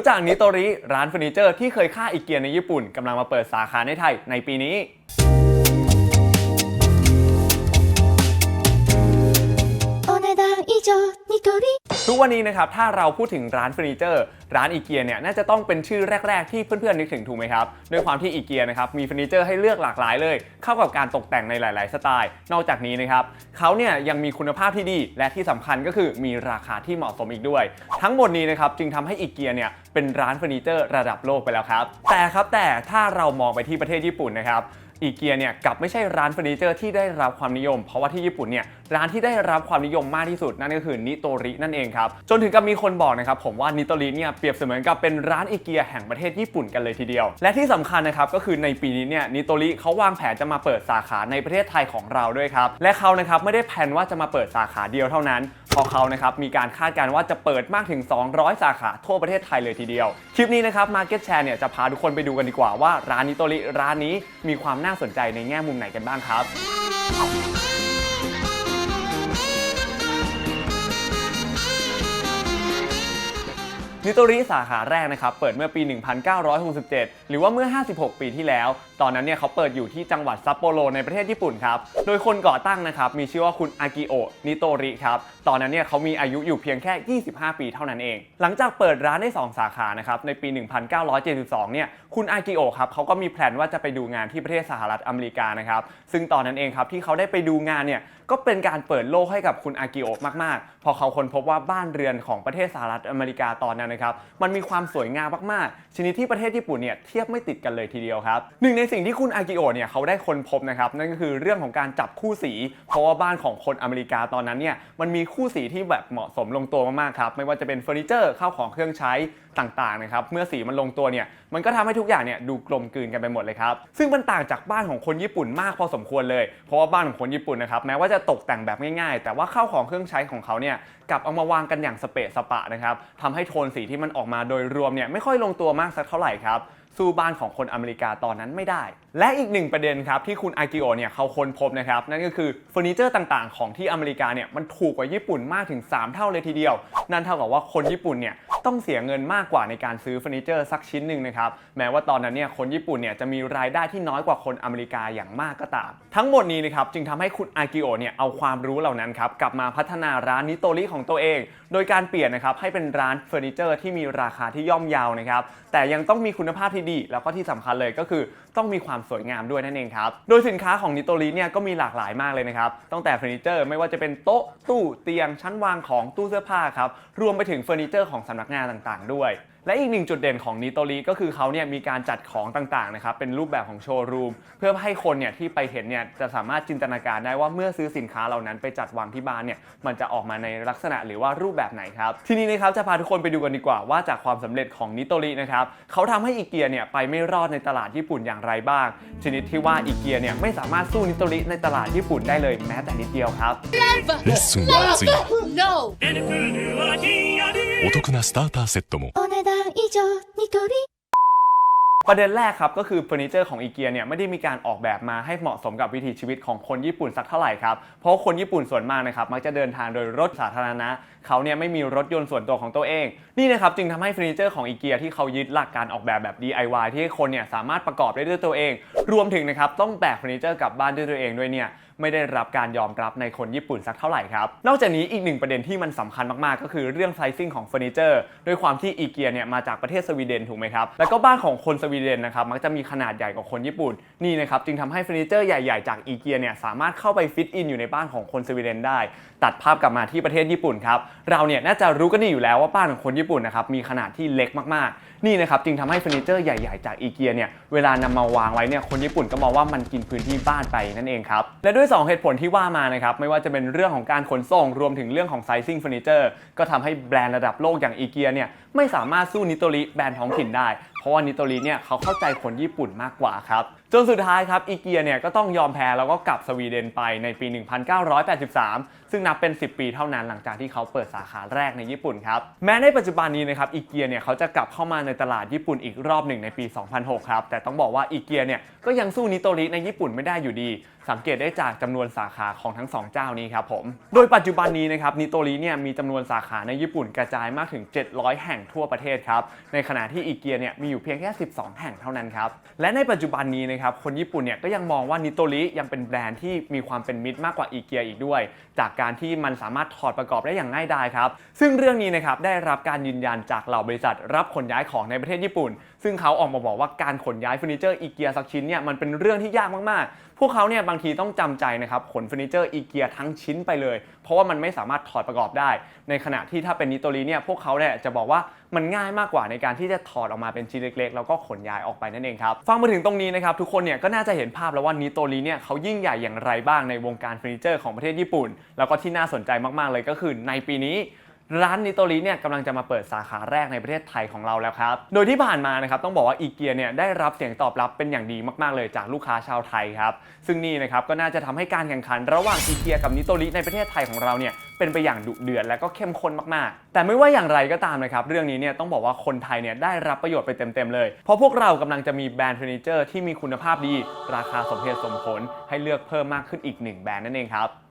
รู้จักนิโตริร้านเฟอร์นิเจอร์ที่เคยฆ่าอิเกียในญี่ปุ่นกำลังมาเปิดสาขาในไทยในปีนี้ 以上ニトリ ทุกวันนี้นะครับ ถ้าเราพูดถึงร้านเฟอร์นิเจอร์ ร้านอีเกียเนี่ยน่าจะต้องเป็นชื่อแรก ๆ ที่เพื่อนๆนึกถึงถูกไหมครับด้วยความที่อีเกียนะครับมีเฟอร์นิเจอร์ให้เลือกหลากหลายเลย เข้ากับการตกแต่งในหลาย ๆ สไตล์ นอกจากนี้นะครับเขาเนี่ยยังมีคุณภาพที่ดี และที่สำคัญก็คือมีราคาที่เหมาะสมอีกด้วย ทั้งหมดนี้นะครับจึงทำให้อีเกียเนี่ยเป็นร้านเฟอร์นิเจอร์ระดับโลกไปแล้วครับ แต่ครับแต่ถ้าเรามองไปที่ประเทศญี่ปุ่นนะครับ อีเกียเนี่ยกลับไม่ใช่ร้านเฟอร์นิเจอร์ที่ได้รับความนิยม เพราะว่าที่ญี่ปุ่นเนี่ยร้านที่ได้รับความนิยมมากที่สุดนั่นก็คือนิโตรินั่นเองครับจนถึงกับมีคนบอกนะครับผมว่านิโตริเนี่ยเปรียบเสมือนกับเป็นร้านอีเกียแห่งประเทศญี่ปุ่นกันเลยทีเดียว และที่สำคัญนะครับก็คือในปีนี้เนี่ยนิโตริเขาวางแผนจะมาเปิดสาขาในประเทศไทยของเราด้วยครับและเขานะครับไม่ได้แผนว่าจะมาเปิดสาขาเดียวเท่านั้น พอเขานะครับมีการคาดการณ์ว่าจะเปิดมากถึง 200 สาขาทั่วประเทศไทยเลยทีเดียว คลิปนี้นะครับ Market Share เนี่ยจะพาทุกคนไปดูกันดีกว่าว่าร้านนิโตริร้านนี้มีความน่าสนใจในแง่มุมไหนกันบ้างครับ นิโตริสาขาแรกนะครับเปิดเมื่อปี 1967 หรือว่าเมื่อ 56 ปีที่แล้ว ตอนนั้นเนี่ยเขาเปิดอยู่ที่จังหวัดซัปโปโรในประเทศญี่ปุ่นครับ โดยคนก่อตั้งนะครับมีชื่อว่าคุณอากิโอะนิโตริครับ ตอนนั้นเนี่ยเขามีอายุอยู่เพียงแค่ 25 ปีเท่านั้นเอง หลังจากเปิดร้านได้ 2 สาขานะครับในปี 1972 เนี่ยคุณอากิโอะครับเขาก็มีแผนว่าจะไปดูงานที่ประเทศสหรัฐอเมริกานะครับซึ่งตอนนั้นเองครับที่เขาได้ไปดูงานเนี่ยก็เป็นการเปิดโลกให้กับคุณอากิโอะมากๆ พอเขาค้นพบว่าบ้านเรือนของประเทศสหรัฐอเมริกาตอนนั้นนะครับ มันมีความสวยงามมากๆ ชนิดที่ประเทศญี่ปุ่นเนี่ยเทียบไม่ติดกันเลยทีเดียวครับหนึ่งในสิ่งที่คุณอากิโอเนี่ยเขาได้ค้นพบนะครับนั่นก็คือเรื่องของการจับคู่สี เพราะว่าบ้านของคนอเมริกาตอนนั้นเนี่ยมันมีคู่สีที่แบบเหมาะสมลงตัวมากๆครับไม่ว่าจะเป็นเฟอร์นิเจอร์ข้าวของเครื่องใช้ต่างๆนะครับเมื่อสีมันลงตัวเนี่ยมันก็ทำให้ทุกอย่างเนี่ยดูกลมกลืนกันไปหมดเลยครับซึ่งมันต่างจากบ้านของคนญี่ปุ่นมากพอสมควรเลย เพราะว่าบ้านของคนญี่ปุ่นนะครับแม้ว่าจะตกแต่งแบบง่ายๆ แต่ว่าข้าวของเครื่องใช้ของเขาเนี่ยกลับเอามาวางกันอย่างสเปะสปะนะครับทำให้โทนสีที่มันออกมาโดยรวมเนี่ยไม่ค่อยลงตัวมากสักเท่าไหร่ครับสู้บ้านของคนอเมริกาตอนนั้นไม่ได้ และอีกหนึ่งประเด็นครับที่คุณอากิโอเนี่ยเขาค้นพบนะครับนั่นก็คือเฟอร์นิเจอร์ต่างๆ ของที่อเมริกาเนี่ยมันถูกกว่าญี่ปุ่นมากถึง 3 เท่าเลยทีเดียว นั่นเท่ากับว่าคนญี่ปุ่นเนี่ย ต้องเสียเงินมากกว่าในการซื้อเฟอร์นิเจอร์สักชิ้นหนึ่งนะครับ แม้ว่าตอนนั้นเนี่ยคนญี่ปุ่นเนี่ยจะมีรายได้ที่น้อยกว่าคนอเมริกาอย่างมากก็ตาม ทั้งหมดนี้นะครับจึงทำให้คุณอากิโอเนี่ยเอาความรู้เหล่านั้นครับกลับมาพัฒนาร้านนิโตริของตัวเอง โดยการเปลี่ยนนะครับให้เป็นร้านเฟอร์นิเจอร์ที่มีราคาที่ย่อมเยาวนะครับแต่ยังต้องมีคุณภาพที่ดี แล้วก็ที่สำคัญเลยก็คือต้องมีความสวยงามด้วยนั่นเองครับโดยสินค้าของนิโตริเนี่ยก็มีหลากหลายมากเลยนะครับตั้งแต่เฟอร์นิเจอร์ไม่ว่าจะเป็นโต๊ะตู้เตียงชั้นวางของตู้เสื้อผ้าครับรวมไปถึงเฟอร์นิเจอร์ของสำนักงานต่างๆ ด้วย และอีกหนึ่งจุดเด่นของนิโตริก็คือเขาเนี่ยมีการจัดของต่างๆนะครับเป็นรูปแบบของโชว์รูมเพื่อให้คนเนี่ยที่ไปเห็นเนี่ยจะสามารถจินตนาการได้ว่าเมื่อซื้อสินค้าเหล่านั้นไปจัดวางที่บ้านเนี่ยมันจะออกมาในลักษณะหรือว่ารูปแบบไหนครับทีนี้นะครับจะพาทุกคนไปดูกันดีกว่าว่าจากความสำเร็จของนิโตรินะครับเขาทำให้อีเกียเนี่ยไปไม่รอดในตลาดญี่ปุ่นอย่างไรบ้าง ชนิดที่ว่าอีเกียเนี่ยไม่สามารถสู้นิโตริในตลาดญี่ปุ่นได้เลยแม้แต่นิดเดียวครับ レッスンは熱い NO お得なスターターセットもお値 段以上ニトリ ประเด็นแรกครับก็คือเฟอร์นิเจอร์ของอีเกียเนี่ยไม่ได้มีการออกแบบมาให้เหมาะสมกับวิถีชีวิตของคนญี่ปุ่นสักเท่าไหร่ครับ เพราะคนญี่ปุ่นส่วนมากนะครับมักจะเดินทางโดยรถสาธารณะ เขาเนี่ยไม่มีรถยนต์ส่วนตัวของตัวเอง นี่นะครับจึงทำให้เฟอร์นิเจอร์ของอีเกียที่เขายึดหลักการออกแบบแบบ DIY ที่ให้คนเนี่ยสามารถประกอบได้ด้วยตัวเอง รวมถึงนะครับต้องแบกเฟอร์นิเจอร์กลับบ้านด้วยตัวเองด้วยเนี่ย ไม่ได้รับการยอมรับในคนญี่ปุ่นสักเท่าไหร่ครับ นอกจากนี้อีกหนึ่งประเด็นที่มันสำคัญมากๆ ก็คือเรื่องไซซิ่งของเฟอร์นิเจอร์ด้วยความที่อีเกียเนี่ยมาจากประเทศสวีเดนถูกไหมครับ แล้วก็บ้านของคนสวีเดนนะครับมักจะมีขนาดใหญ่กว่าคนญี่ปุ่นนี่นะครับจึงทำให้เฟอร์นิเจอร์ใหญ่ๆจากอีเกียเนี่ยสามารถเข้าไปฟิตอินอยู่ในบ้านของคนสวีเดนได้ ตัดภาพกลับมาที่ประเทศญี่ปุ่นครับเราเนี่ยน่าจะรู้กันดีอยู่แล้วว่าบ้านของคนญี่ปุ่นนะครับมีขนาดที่เล็กมากๆ นี่นะครับจึงทำให้เฟอร์นิเจอร์ใหญ่ๆจากอีเกียเนี่ยเวลานำมาวางไว้เนี่ยคนญี่ปุ่นก็มองว่ามันกินพื้นที่บ้านไปนั่นเองครับและด้วย2 เหตุผลที่ว่ามานะครับ ไม่ว่าจะเป็นเรื่องของการขนส่ง รวมถึงเรื่องของไซซิ่งเฟอร์นิเจอร์ก็ทำให้แบรนด์ระดับโลกอย่างอีเกียเนี่ยไม่สามารถสู้นิโตริแบรนด์ท้องถิ่นได้ เพราะว่านิโตริเนี่ยเขาเข้าใจคนญี่ปุ่นมากกว่าครับจนสุดท้ายครับอีเกียเนี่ยก็ต้องยอมแพ้แล้วก็กลับสวีเดนไปในปี 1983 ซึ่งนับเป็น 10 ปีเท่านั้นหลังจากที่เขาเปิดสาขาแรกในญี่ปุ่นครับแม้ในปัจจุบันนี้นะครับอีเกียเนี่ยเขาจะกลับเข้ามาในตลาดญี่ปุ่นอีกรอบหนึ่งในปี 2006 ครับแต่ต้องบอกว่าอีเกียเนี่ยก็ยังสู้นิโตริในญี่ปุ่นไม่ได้อยู่ดีสังเกตได้จากจำนวนสาขาของทั้งสองเจ้านี้ครับผม โดยปัจจุบันนี้นะครับนิโตริเนี่ยมีจำนวนสาขาในญี่ปุ่นกระจายมากถึง 700 แห่งทั่วประเทศครับ ในขณะที่อีเกียเนี่ยมีอยู่เพียงแค่ 12 แห่งเท่านั้นครับ และในปัจจุบันนี้นะครับคนญี่ปุ่นเนี่ยก็ยังมองว่านิโตริยังเป็นแบรนด์ที่มีความเป็นมิตรมากกว่าอีเกียอีกด้วย จากการที่มันสามารถถอดประกอบได้อย่างง่ายดายครับ ซึ่งเรื่องนี้นะครับได้รับการยืนยันจากเหล่าบริษัทรับขนย้ายของในประเทศญี่ปุ่น ซึ่งเขาออกมาบอกว่าการขนย้ายเฟอร์นิเจอร์อีเกียสักชิ้นเนี่ยมันเป็นเรื่องที่ยากมากๆ พวกเขาเนี่ยบางทีต้องจำใจนะครับขนเฟอร์นิเจอร์อีเกียทั้งชิ้นไปเลย เพราะว่ามันไม่สามารถถอดประกอบได้ ในขณะที่ถ้าเป็นนิโตริเนี่ยพวกเขาเนี่ยจะบอกว่ามันง่ายมากกว่าในการที่จะถอดออกมาเป็นชิ้นเล็กๆ แล้วก็ขนย้ายออกไปนั่นเองครับฟังมาถึงตรงนี้นะครับทุกคนเนี่ยก็น่าจะเห็นภาพแล้วว่านิโตริเนี่ยเขายิ่งใหญ่อย่างไรบ้างในวงการเฟอร์นิเจอร์ของประเทศญี่ปุ่น แล้วก็ที่น่าสนใจมากๆเลยก็คือในปีนี้ ร้านนิโตริเนี่ยกำลังจะมาเปิดสาขาแรกในประเทศไทยของเราแล้วครับ โดยที่ผ่านมานะครับต้องบอกว่าอีเกียเนี่ยได้รับเสียงตอบรับเป็นอย่างดีมากๆเลยจากลูกค้าชาวไทยครับ ซึ่งนี่นะครับก็น่าจะทำให้การแข่งขันระหว่างอีเกียกับนิโตริในประเทศไทยของเราเนี่ยเป็นไปอย่างดุเดือดและก็เข้มข้นมากๆ แต่ไม่ว่าอย่างไรก็ตามนะครับ เรื่องนี้เนี่ยต้องบอกว่าคนไทยเนี่ยได้รับประโยชน์ไปเต็มๆเลย เพราะพวกเรากำลังจะมีแบรนด์เฟอร์นิเจอร์ที่มีคุณภาพดี ราคาสมเหตุสมผล ให้เลือกเพิ่มมากขึ้นอีกหนึ่งแบรนด์นั่นเองครับ